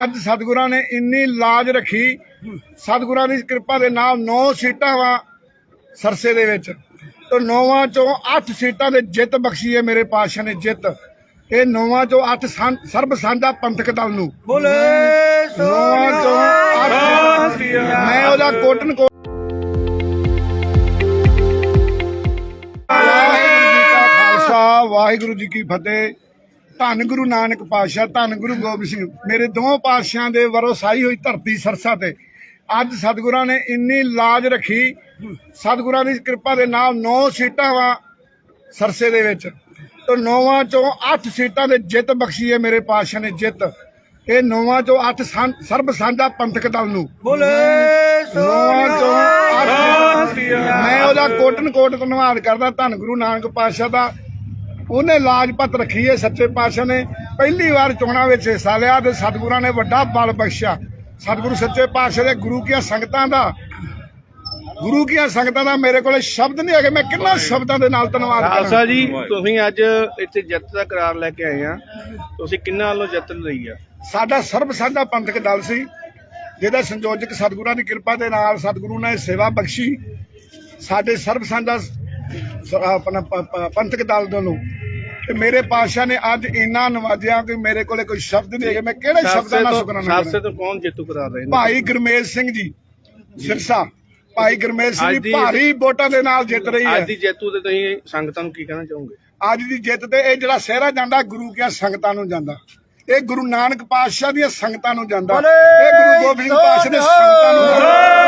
ਅੱਜ ਸਤਿਗੁਰਾਂ ਨੇ ਇੰਨੀ ਲਾਜ ਰੱਖੀ ਸਤਿਗੁਰਾਂ ਦੀ ਕਿਰਪਾ ਦੇ ਨਾਲ 9 ਸੀਟਾਂ ਵਾ ਸਰਸੇ ਦੇ ਵਿੱਚ। ਤੇ ਨੌਵਾਂ ਚੋਂ 8 ਸੀਟਾਂ ਦੇ ਜਿੱਤ ਬਖਸ਼ੀ ਹੈ ਮੇਰੇ ਪਾਤਸ਼ਾਹ ਨੇ ਜਿੱਤ। ਇਹ ਨੌਵਾਂ ਚੋਂ 8 ਸਰਬ ਸਾਂਝਾ ਪੰਥਕ ਦਲ ਨੂੰ। ਬੋਲੇ ਨੌਵਾਂ ਚੋਂ 8 ਮੈਂ ਉਹਦਾ ਕੋਟਨ ਕੋ ਵਾਹਿਗੁਰੂ ਜੀ ਕੀ ਫਤਿਹ। ਧੰਨ ਗੁਰੂ ਨਾਨਕ ਪਾਤਸ਼ਾਹ ਧੰਨ ਗੁਰੂ ਗੋਬਿੰਦ ਸਿੰਘ। ਮੇਰੇ ਦੋਹਾਂ ਪਾਤਸ਼ਾਹਾਂ ਦੇ ਵਰਸਾਈ ਹੋਈ ਧਰਤੀ ਸਰਸਾ ਤੇ। ਅੱਜ ਸਤਿਗੁਰਾਂ ਨੇ ਇੰਨੀ ਲਾਜ ਰੱਖੀ ਸਤਿਗੁਰਾਂ ਦੀ ਕਿਰਪਾ ਦੇ ਨਾਲ 9 ਸੀਟਾਂ ਵਾ ਸਰਸੇ ਦੇ ਵਿੱਚ। ਤੇ ਨੌਵਾਂ ਚੋਂ 8 ਸੀਟਾਂ ਦੇ ਜਿੱਤ ਬਖਸ਼ੀ ਹੈ ਮੇਰੇ ਪਾਤਸ਼ਾਹ ਨੇ ਜਿੱਤ। ਇਹ ਨੌਵਾਂ ਚੋਂ 8 ਸਰਬ ਸਾਂਝਾ ਪੰਥਕ ਦਲ ਨੂੰ। ਬੋਲੇ ਨੌਵਾਂ ਚੋਂ 8 ਮੈਂ ਉਹਦਾ ਕੋਟਨ ਕੋਟ ਧੰਨਵਾਦ ਕਰਦਾ ਧੰਨ ਗੁਰੂ ਨਾਨਕ ਪਾਤਸ਼ਾਹ ਦਾ। ਉਹਨੇ ਲਾਜਪਤ ਰੱਖੀ ਹੈ ਸੱਚੇ ਪਾਤਸ਼ਾਹ ਨੇ। ਪਹਿਲੀ ਵਾਰ ਚੋਣਾਂ ਵਿੱਚ ਹਿੱਸਾ ਲਿਆ ਤੇ ਸਤਿਗੁਰਾਂ ਨੇ ਵੱਡਾ ਬਲ ਬਖਸ਼ਿਆ। ਸਤਿਗੁਰੂ ਸੱਚੇ ਪਾਤਸ਼ਾਹ ਦੇ ਗੁਰੂ ਕੀਆਂ ਸੰਗਤਾਂ ਦਾ। ਗੁਰੂ ਕੀਆਂ ਸੰਗਤਾਂ ਦਾ ਮੇਰੇ ਕੋਲੇ ਸ਼ਬਦ ਨਹੀਂ ਹੈਗੇ। ਮੈਂ ਕਿੰਨਾ ਸ਼ਬਦਾਂ ਦੇ ਨਾਲ ਧੰਨਵਾਦ ਕਰਾਂ। ਖਾਲਸਾ ਜੀ ਤੁਸੀਂ ਅੱਜ ਇੱਥੇ ਜਿੱਤ ਦਾ ਕਰਾਰ ਲੈ ਕੇ ਆਏ ਆ। ਤੁਸੀਂ ਕਿੰਨਾ ਵੱਲੋਂ ਜਿੱਤ ਲਈ ਆ? ਸਾਡਾ ਸਰਬ ਸਾਂਝਾ ਪੰਥਕ ਦਲ ਸੀ ਜਿਹਦਾ ਸੰਯੋਜਕ ਸਤਿਗੁਰਾਂ ਦੀ ਕਿਰਪਾ ਦੇ ਨਾਲ ਸਤਿਗੁਰੂ ਨੇ ਸੇਵਾ ਬਖਸ਼ੀ। ਸਾਡੇ ਸਰਬ ਸਾਂਝਾ ਆਪਣਾ ਪੰਥਕ ਦਲ ਨੂੰ ਤੇ ਮੇਰੇ ਪਾਤਸ਼ਾਹ ਨੇ ਅੱਜ ਇੰਨਾ ਨਵਾਜਿਆ ਕਿ ਮੇਰੇ ਕੋਲੇ ਕੋਈ ਸ਼ਬਦ ਨਹੀਂ ਹੈਗੇ। ਮੈਂ ਕਿਹੜੇ ਸ਼ਬਦਾਂ ਨਾਲ ਸ਼ੁਕਰਾਨਾ ਕਰਾਂ ਤੋਂ ਕੌਣ ਜੇਤੂ ਕਰਾਰ ਰਹੇ ਨੇ? ਭਾਈ ਗੁਰਮੇਲ ਸਿੰਘ ਜੀ ਸਿਰਸਾ। ਭਾਈ ਗੁਰਮੇਲ ਸਿੰਘ ਜੀ ਭਾਰੀ ਵੋਟਾਂ ਦੇ ਨਾਲ ਜਿੱਤ ਰਹੀ ਹੈ। ਅੱਜ ਦੀ ਜੇਤੂ ਤੇ ਤੁਸੀਂ ਸੰਗਤਾਂ ਨੂੰ ਕੀ ਕਹਿਣਾ ਚਾਹੋਗੇ? ਅੱਜ ਦੀ ਜਿੱਤ ਤੇ ਇਹ ਜਿਹੜਾ ਸਹਿਰਾ ਜਾਂਦਾ ਗੁਰੂ ਕੀਆਂ ਸੰਗਤਾਂ ਨੂੰ ਜਾਂਦਾ। ਇਹ ਗੁਰੂ ਨਾਨਕ ਪਾਤਸ਼ਾਹ ਦੀਆਂ ਸੰਗਤਾਂ ਨੂੰ ਜਾਂਦਾ। ਇਹ ਗੁਰੂ ਗੋਬਿੰਦ ਸਿੰਘ ਪਾਤਸ਼ਾਹ ਦੇ ਸੰਗਤਾਂ ਨੂੰ ਜਾਂਦਾ।